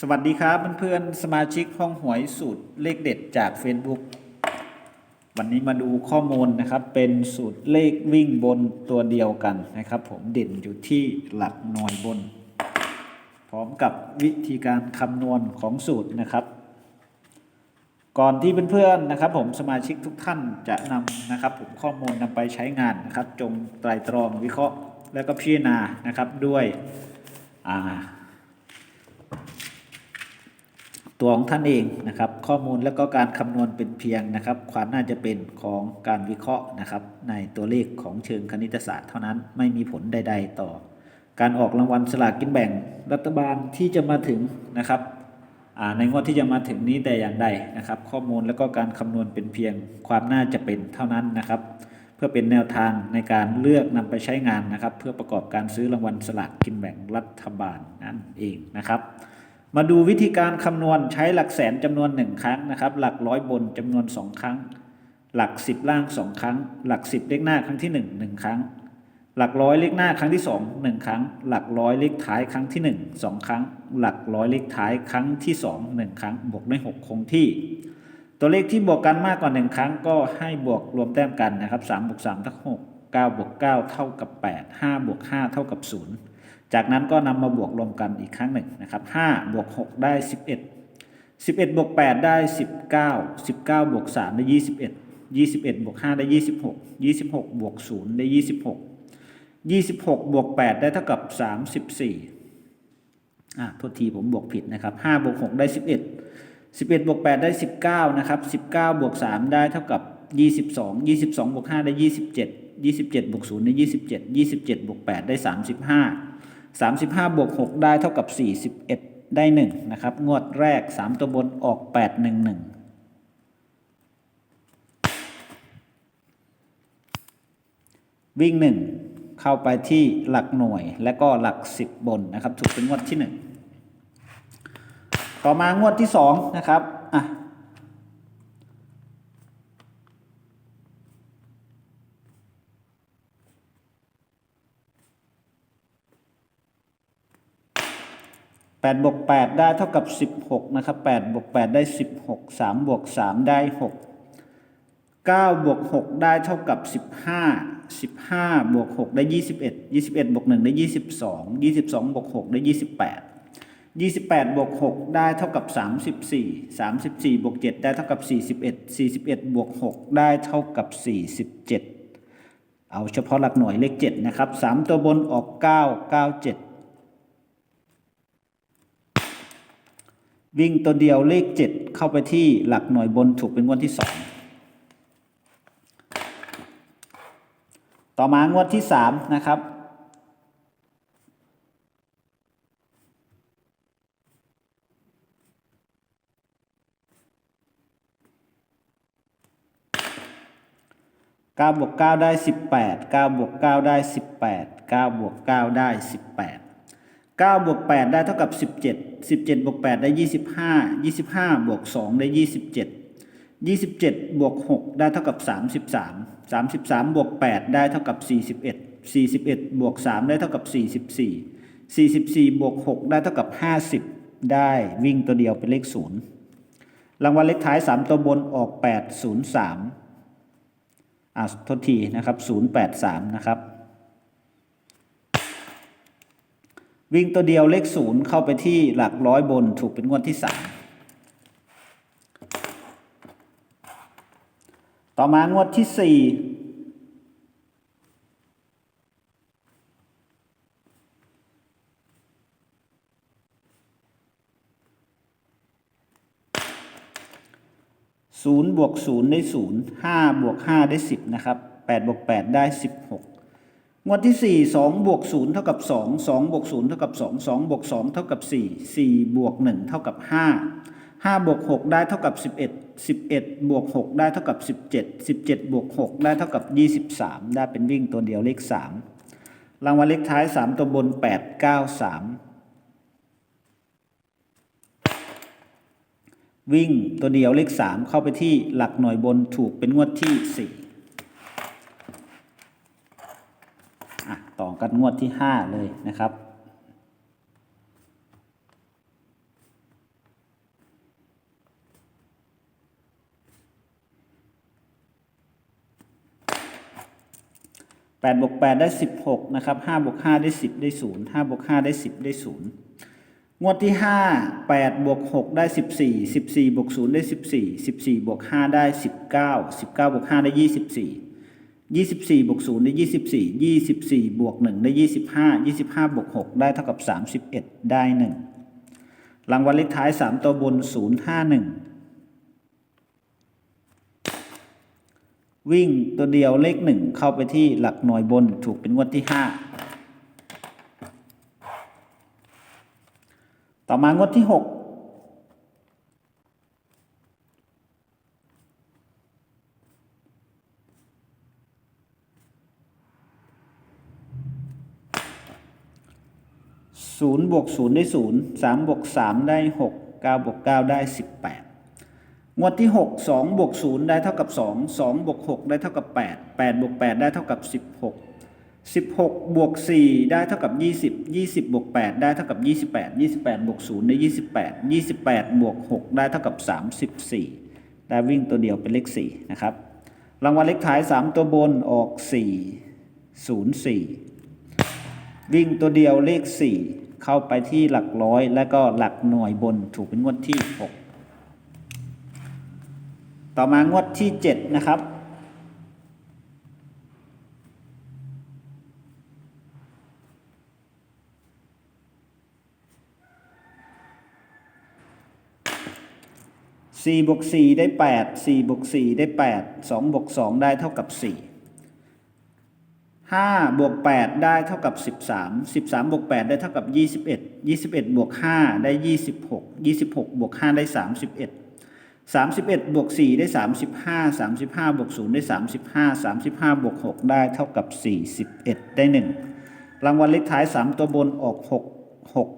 สวัสดีครับเพื่อนๆสมาชิกห้องหวยสูตรเลขเด็ดจาก Facebook วันนี้มาดูข้อมูลนะครับ เป็นสูตรเลขวิ่งบนตัวเดียวกันนะครับ ผมเด่นอยู่ที่หลักหน่วยบน พร้อมกับวิธีการคำนวณของสูตรนะครับ ก่อนที่เพื่อนๆนะครับ ผมสมาชิกทุกท่านจะนำนะครับ ผมข้อมูลนำไปใช้งานนะครับ จงไตรตรองวิเคราะห์ และก็พิจารณานะครับด้วยอ่า ตัวของท่านเองนะครับ ข้อมูลแล้วก็การคำนวณเป็นเพียงนะครับความน่าจะเป็นของการวิเคราะห์นะครับ ในตัวเลขของเชิงคณิตศาสตร์เท่านั้นไม่มีผลใด ๆ ต่อ การออกรางวัลสลากกินแบ่งรัฐบาลที่จะมาถึงนะครับในงวดที่จะมาถึงนี้แต่อย่างใดนะครับ ข้อมูลแล้วก็การคำนวณเป็นเพียงความน่าจะเป็นเท่านั้นนะครับ เพื่อเป็นแนวทางในการเลือกนำไปใช้งานนะครับ เพื่อประกอบการซื้อรางวัลสลากกินแบ่งรัฐบาลนั่นเองนะครับ มาดูวิธีการคำนวณใช้หลักแสนจำนวน 1 ครั้งนะครับ หลักร้อยบนจำนวน 2 ครั้ง หลัก 10 ล่าง 2 ครั้ง หลัก 10 เลขหน้าครั้งที่ 1 1 ครั้ง หลักร้อยเลขหน้าครั้งที่ 2 1 ครั้ง หลักร้อยเลขท้ายครั้งที่ 1 2 ครั้ง หลักร้อยเลขท้ายครั้งที่ 2 1 ครั้ง บวกด้วย 6 คงที่ ตัวเลขที่บวกกันมากกว่า 1 ครั้ง ก็ให้บวกรวมแต้มกันนะครับ3บวก3เท่ากับ6 9บวก9เท่ากับ 8 5บวก5เท่ากับ 0 จากนั้นก็นำมาบวกรวมกันอีกครั้งหนึ่งนะครับ5บวก6ได้ 11 11บวก8ได้ 19 19บวก3ได้ 21 21บวก5ได้ 26 26บวก0ได้ 26 26บวก8ได้เท่ากับ 34อะโทษทีผมบวกผิดนะครับ5บวก6ได้ 11 11บวก8ได้ 19นะครับ19บวก3ได้เท่ากับ 22 22บวก5ได้ 27 27บวก0ได้ 27 27บวก8ได้ 35 35บวก6ได้เท่ากับ 41 ได้ 1 นะครับ งวดแรก 3 ตัวบนออก 8 1 1วิ่ง 1 เข้าไปที่หลักหน่วยและก็หลัก 10 บนนะครับ ถูกเป็นงวดที่ 1 ต่อมางวดที่2นะครับอะ 8บวก8ได้เท่ากับ 16 นะครับ8บวก8ได้ 16 3บวก3ได้ 6 9บวก6ได้เท่ากับ 15 15บวก6ได้ 21 21บวก1ได้ 22 22บวก6ได้ 28 28บวก6ได้เท่ากับ 34 34บวก7ได้เท่ากับ 41 41บวก6ได้เท่ากับ 47 เอาเฉพาะหลักหน่วยเลข 7 นะครับ 3 ตัวบนออก 9 9 7 วิ่งตัวเดียวเลข7เข้าไปที่หลักหน่วยบนถูกเป็นงวดที่2ต่อมางวดที่3นะครับ9บวก9ได้ 18 9บวก9ได้ 18 9บวก9ได้ 18 9บวก8ได้เท่ากับ 17 17 บวก 8 ได้ 25 25 บวก 2 ได้ 27 27 บวก 6 ได้เท่ากับ 33 33 บวก 8 ได้เท่ากับ 41 41 บวก 3 ได้เท่ากับ 44 44 บวก 6 ได้เท่ากับ 50 ได้วิ่งตัวเดียวเป็นเลข 0 รางวัลเลขท้าย 3 ตัวบนออก 803อ่าทษทีนะครับ 083 นะครับ วิ่งตัวเดียวเลขศูนย์เข้าไปที่หลักร้อยบนถูกเป็นงวดที่สามต่อมางวดที่สี่ศูนย์บวกศูนย์ได้ศูนย์ห้าบวกห้าได้สิบนะครับแปดบวกแปดได้สิบหก งวดที่สี่สองบวกศูนย์เท่ากับสองสองบวกศูนย์เท่ากับสองสองบวกสองเท่ากับสี่สี่บวกหนึ่งเท่ากับห้าห้าบวกหกได้เท่ากับสิบเอ็ดสิบเอ็ดบวกหกได้เท่ากับสิบเจ็ดสิบเจ็ดบวกหกได้เท่ากับยี่สิบสามได้เป็นวิ่งตัวเดียวเลขสามรางวัลเลขท้ายสามตัวบนแปดเก้าสามวิ่งตัวเดียวเลขสามเข้าไปที่หลักหน่วยบนถูกเป็นงวดที่สี่ กันงวดที่ 5 เลยนะครับ แปดบวกแปดได้สิบหกนะครับห้าบวกห้าได้สิบได้ศูนย์ห้าบวกห้าได้สิบได้ศูนย์งวดที่ห้าแปดบวกหกได้สิบสี่สิบสี่บวกศูนย์ได้สิบสี่สิบสี่บวกห้าได้สิบเก้าสิบเก้าบวกห้าได้ยี่สิบสี่ ยี่สิบสี่บวกศูนย์ได้ยี่สิบสี่ยี่สิบสี่บวกหนึ่งได้ยี่สิบห้ายี่สิบห้าบวกหกได้เท่ากับสามสิบเอ็ดได้หนึ่งรางวัลเลขท้ายสามตัวบนศูนย์ห้าหนึ่งวิ่งตัวเดียวเลขหนึ่งเข้าไปที่หลักหน่วยบนถูกเป็นงวดที่ห้าต่อมางวดที่หก 0บวก0ได้ 0 3บวก3ได้ 6 9บวก9ได้ 18 งวดที่ 6 2บวก0ได้เท่ากับ 2 2บวก6ได้เท่ากับ 8 8บวก8ได้เท่ากับ 16 16บวก4ได้เท่ากับ 20 20บวก8ได้เท่ากับ 28 28บวก0ได้ 28 28บวก6ได้เท่ากับ 34 ได้วิ่งตัวเดียวเป็นเลข4นะครับ รางวัลเลขท้าย 3 ตัวบนออก 4 0 4 วิ่งตัวเดียวเลข 4 เข้าไปที่หลักร้อย และก็หลักหน่วยบนถูกเป็นงวดที่ 6 ต่อมางวดที่ 7 นะครับ 4บวก4ได้ 8 4บวก4ได้ 8 2บวก2ได้เท่ากับ 4 5บวก8ได้เท่ากับ 13 13บวก8ได้เท่ากับ 21 21บวก5ได้ 26 26บวก5ได้ 31 31บวก4ได้ 35 35บวก0ได้ 35 35บวก6ได้เท่ากับ 41 ได้ 1 รางวัลเลขท้าย 3 ตัวบนออก 6 6 1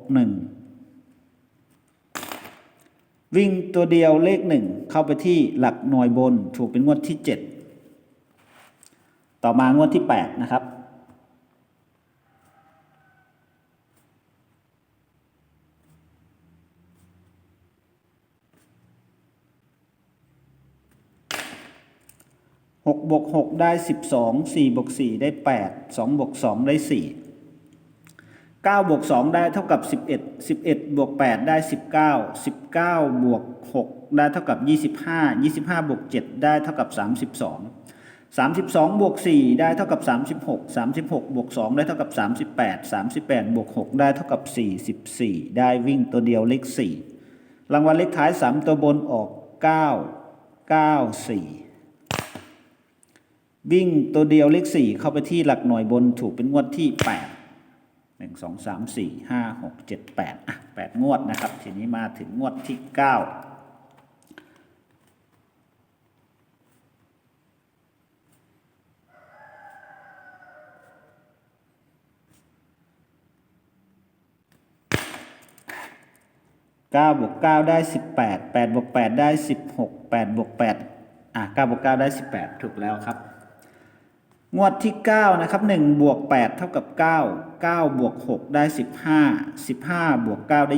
วิ่งตัวเดียวเลข 1 เข้าไปที่หลักหน่วยบนถูกเป็นงวดที่ 7 ต่อมางวดที่ 8 นะครับหกบวกหกได้สิบสองสี่บวกสี่ได้แปดสองบวกสองได้สี่เก้าบวกสองได้เท่ากับสิบเอ็ดสิบเอ็ดบวกแปดได้สิบเก้าสิบเก้าบวกหกได้เท่ากับยี่สิบห้ายี่สิบห้าบวกเจ็ดได้เท่ากับสามสิบสองสามสิบสองบวกสี่ได้เท่ากับสามสิบหกสามสิบหกบวกสองได้เท่ากับสามสิบแปดสามสิบแปดบวกหกได้เท่ากับสี่สิบสี่ได้วิ่งตัวเดียวเลขสี่รางวัลเลขท้ายสามตัวบนออกเก้าเก้าสี่วิ่งตัวเดียวเลขสี่เข้าไปที่หลักหน่วยบนถูกเป็นงวดที่แปดหนึ่งสองสามสี่ห้าหกเจ็ดแปดอะแปดงวดนะครับ ทีนี้มาถึงงวดที่เก้าเก้าบวกเก้าได้สิบแปดแปดบวกแปดได้สิบหกแปดบวกแปดอะเก้าบวกเก้าได้สิบแปดถูกแล้วครับ งวดที่ 9 นะครับ1บวก8เท่ากับ 9 9บวก6ได้ 15 15บวก9ได้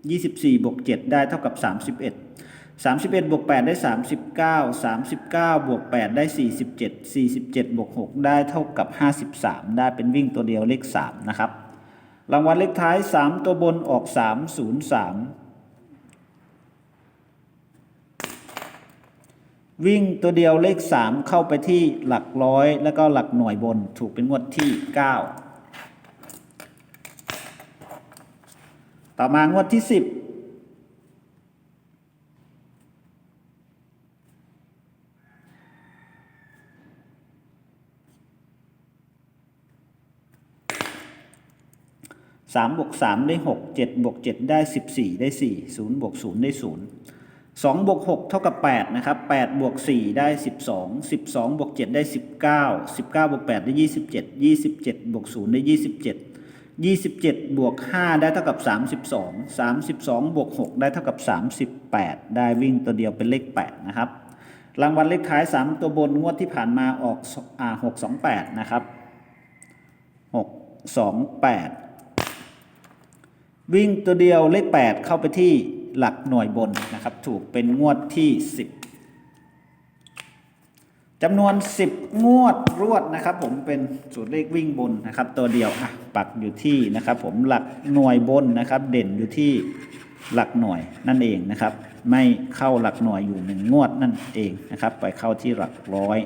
24 24บวก7ได้เท่ากับ 31 31บวก8ได้ 39 39บวก8ได้ 47 47บวก6ได้เท่ากับ 53 ได้เป็นวิ่งตัวเดียวเลข 3 นะครับ รางวัลเลขท้าย 3 ตัวบนออก 303 วิ่งตัวเดียวเลข 3 เข้าไปที่หลักร้อย แล้วก็หลักหน่วยบนถูกเป็นงวดที่ 9 ต่อมางวดที่ 10 สามบวกสามได้หกเจ็ดบวกเจ็ดได้สิบสี่ได้สี่ศูนย์บวกศูนย์ได้ศูนย์สองบวกหกเท่ากับแปดนะครับแปดบวกสี่ได้สิบสองสิบสองบวกเจ็ดได้สิบเก้าสิบเก้าบวกแปดได้ยี่สิบเจ็ดยี่สิบเจ็ดบวกศูนย์ได้ยี่สิบเจ็ดยี่สิบเจ็ดบวกห้าได้เท่ากับสามสิบสองสามสิบสองบวกหกได้เท่ากับสามสิบแปดได้วิ่งตัวเดียวเป็นเลขแปดนะครับรางวัลเลขท้ายสามตัวบนงวดที่ผ่านมาออกอ่าหกสองแปดนะครับหกสองแปด วิ่งตัวเดียวเลข 8 เข้าไปที่หลักหน่วยบนนะครับ ถูกเป็นงวดที่ 10จำนวน 10 งวดรวดนะครับ ผมเป็นสูตรเลขวิ่งบนนะครับ ตัวเดียวอะปักอยู่ที่นะครับ ผมหลักหน่วยบนนะครับ เด่นอยู่ที่หลักหน่วยนั่นเองนะครับ ไม่เข้าหลักหน่วยอยู่หนึ่งงวดนั่นเองนะครับ ไปเข้าที่หลักร้อย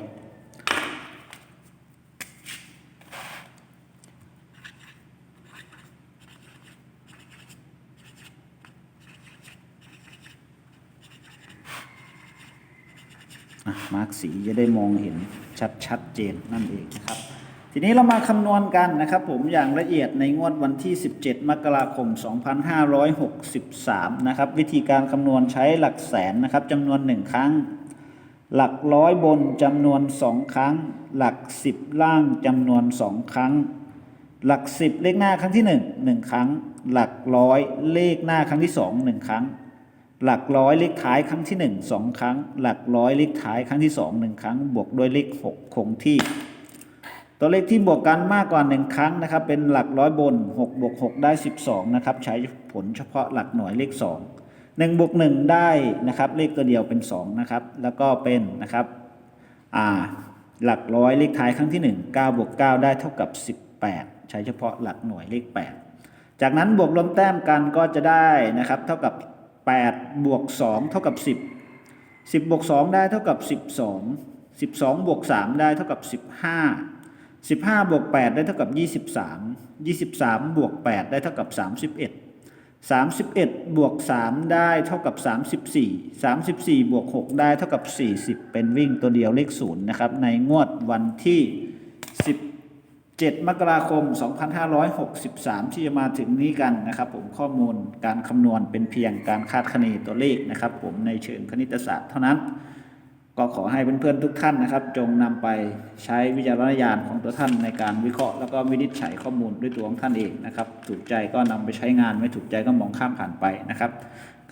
มาร์กสีจะได้มองเห็นชัดชัดเจนนั่นเองนะครับ ทีนี้เรามาคำนวณกันนะครับ ผมอย่างละเอียดในงวดวันที่ 17 มกราคม 2563 นะครับ วิธีการคำนวณใช้หลักแสนนะครับจำนวน 1 ครั้ง หลักร้อยบนจำนวน 2 ครั้ง หลัก 10 ล่างจำนวน 2 ครั้ง หลัก 10 เลขหน้าครั้งที่ 1 1 ครั้ง หลักร้อยเลขหน้าครั้งที่ 2 1 ครั้ง หลักร้อยเลขท้ายครั้งที่ 1 2 ครั้ง หลักร้อยเลขท้ายครั้งที่ 2 1 ครั้ง บวกด้วยเลข 6 คงที่ ตัวเลขที่บวกกันมากกว่า 1 ครั้งนะครับ เป็นหลักร้อยบน6บวก6ได้ 12 นะครับ ใช้ผลเฉพาะหลักหน่วยเลข 2 1บวก1ได้นะครับเลขตัวเดียวเป็น 2 นะครับ แล้วก็เป็นนะครับอ่าหลักร้อยเลขท้ายครั้งที่ 1 9บวก9ได้เท่ากับ 18 ใช้เฉพาะหลักหน่วยเลข 8 จากนั้นบวกลบแต้มกันก็จะได้นะครับเท่ากับ 8บวก2เท่ากับ 10 10บวก2ได้เท่ากับ 12 12บวก3ได้เท่ากับ 15 15บวก8ได้เท่ากับ 23 23บวก8ได้เท่ากับ 31 31บวก3ได้เท่ากับ 34 34บวก6ได้เท่ากับ 40 เป็นวิ่งตัวเดียวเลข0นะครับในงวดวันที่ 7 มกราคม 2563 ที่จะมาถึงนี้กันนะครับผมข้อมูลการคำนวณเป็นเพียงการคาดคะเนตัวเลขนะครับ ผมในเชิงคณิตศาสตร์เท่านั้น ก็ขอให้เพื่อนๆทุกท่านนะครับ จงนำไปใช้วิจารณญาณของตัวท่านในการวิเคราะห์แล้วก็วินิจฉัยข้อมูลด้วยตัวของท่านเองนะครับ ถูกใจก็นำไปใช้งานไม่ถูกใจก็มองข้ามผ่านไปนะครับ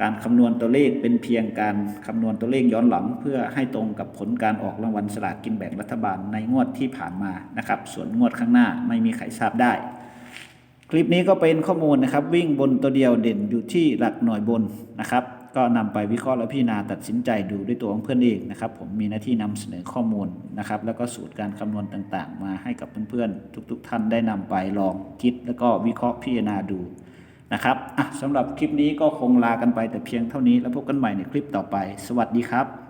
การคำนวณตัวเลขเป็นเพียงการคำนวณตัวเลขย้อนหลัง เพื่อให้ตรงกับผลการออกรางวัลสลากกินแบ่งรัฐบาลในงวดที่ผ่านมานะครับ ส่วนงวดข้างหน้าไม่มีใครทราบได้ คลิปนี้ก็เป็นข้อมูลนะครับ วิ่งบนตัวเดียวเด่นอยู่ที่หลักหน่วยบนนะครับ ก็นำไปวิเคราะห์และพิจารณาตัดสินใจดูด้วยตัวของเพื่อนเองนะครับ ผมมีหน้าที่นำเสนอข้อมูลนะครับ แล้วก็สูตรการคำนวณต่างๆ มาให้กับเพื่อนๆทุก ๆ ท่านได้นำไปลองคิด แล้วก็วิเคราะห์พิจารณาดู นะครับอะสำหรับคลิปนี้ก็คงลากันไปแต่เพียงเท่านี้แล้วพบกันใหม่ในคลิปต่อไป สวัสดีครับ